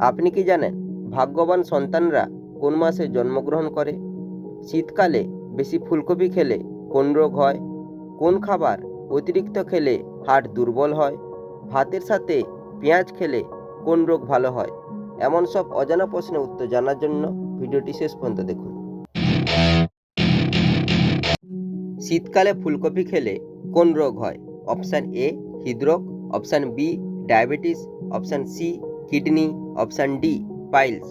আপনি কি জানেন, ভাগ্যবান সন্তানরা কোন মাসে জন্মগ্রহণ করে? শীতকালে বেশি ফুলকপি খেলে কোন রোগ হয়? কোন খাবার অতিরিক্ত খেলে হার্ট দুর্বল হয়? ভাতের সাথে পেঁয়াজ খেলে কোন রোগ ভালো হয়? এমন সব অজানা প্রশ্নের উত্তর জানার জন্য ভিডিওটি শেষ পর্যন্ত দেখুন। শীতকালে ফুলকপি খেলে কোন রোগ হয়? অপশান এ হৃদরোগ, option B diabetes, option C kidney, option D, piles.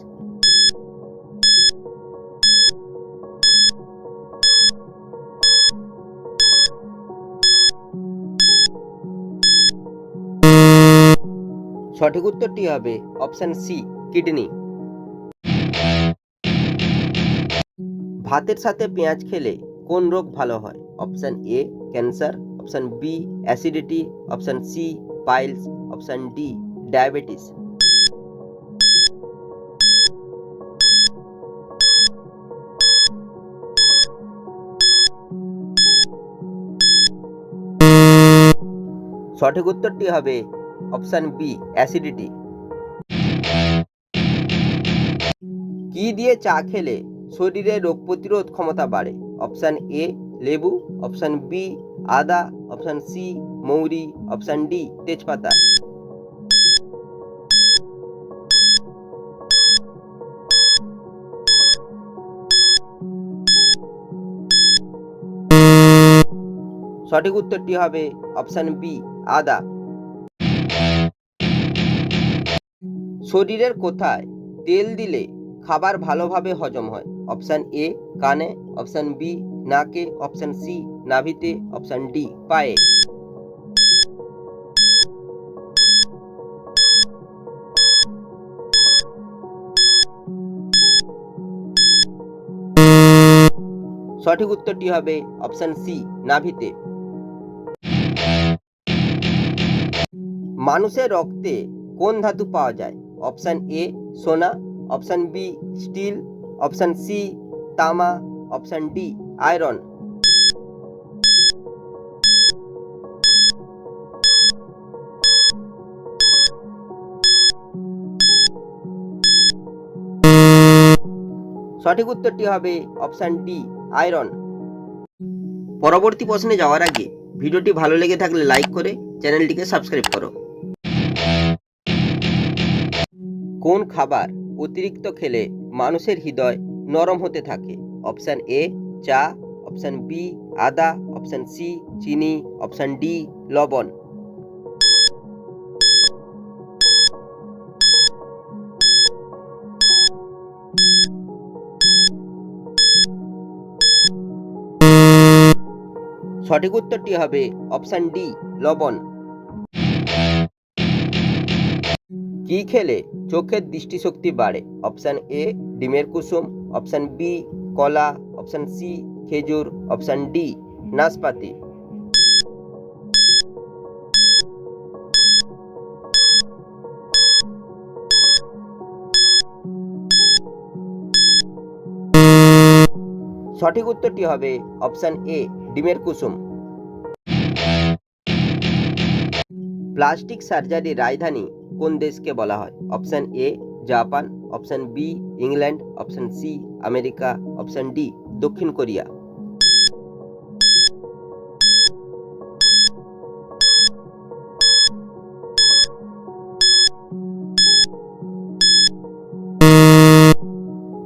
সঠিক উত্তরটি হবে অপশান সি, কিডনি। ভাতের সাথে পেঁয়াজ খেলে কোন রোগ ভালো হয়? Option A, cancer, option B, acidity, option C, piles, option D, diabetes. সঠিক উত্তরটি হবে অপশান বি, অ্যাসিডিটি। কি দিয়ে চা খেলে শরীরে রোগ প্রতিরোধ ক্ষমতা বাড়ে? অপশান এ, লেবু। অপশান বি, আদা। অপশান সি, মৌরি। অপশান ডি, তেজপাতা। সঠিক উত্তরটি হবে অপশান বি, আদা। শরীরের কোথায় তেল দিলে খাবার ভালোভাবে হজম হয়? অপশান এ, কানে। অপশান বি, নাকে। অপশান সি, নাভিতে। অপশান ডি, পায়ে। সঠিক উত্তরটি হবে অপশান সি, নাভিতে। মানুষের রক্তে কোন ধাতু পাওয়া যায়? অপশান এ সোনা, option B steel, option C তামা, অপশান ডি আয়রন। সঠিক উত্তরটি হবে অপশান ডি আয়রন। পরবর্তী প্রশ্নে যাওয়ার আগে ভিডিওটি ভালো লেগে থাকলে লাইক করে চ্যানেলটিকে সাবস্ক্রাইব করো। কোন খাবার অতিরিক্ত খেলে মানুষের হৃদয় নরম হতে থাকে? অপশান এ, চা। অপশান বি, আদা। অপশান সি, চিনি। অপশান ডি, লবণ। সঠিক উত্তরটি হবে অপশান ডি, লবণ। কি খেলে? চোখের দৃষ্টিশক্তি বাড়ে। অপশান এ ডিমের কুসুম। অপশান বি কলা। অপশান সি খেজুর। অপশান ডি নাশপাতি। সঠিক উত্তরটি হবে অপশান এ ডিমের কুসুম। প্লাস্টিক সার্জারির রাজধানী কোন দেশকে বলা হয়? Option A, Japan, option B, England, option C, America, option D, দক্ষিণ কোরিয়া।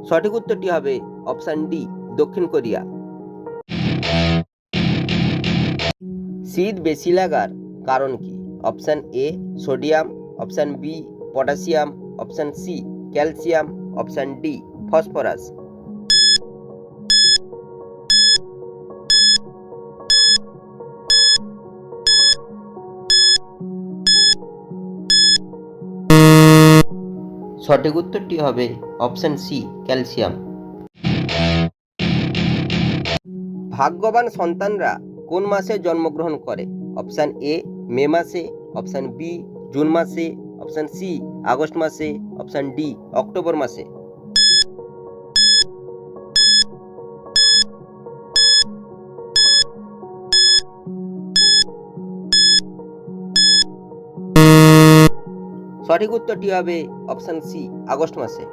সঠিক উত্তরটি হবে অপশান ডি, দক্ষিণ কোরিয়া। শীত বেশি লাগার কারণ কি? Option A, sodium option B, potassium, option C, calcium, option D, phosphorus. সঠিক উত্তরটি হবে অপশান সি, ক্যালসিয়াম। ভাগ্যবান সন্তানরা কোন মাসে জন্মগ্রহণ করে? অপশান এ, মে মাসে, অপশান বি জুন মাসে অপশান সি, আগস্ট মাসে অপশান ডি, অক্টোবর মাসে। সঠিক উত্তরটি হবে অপশান সি, আগস্ট মাসে।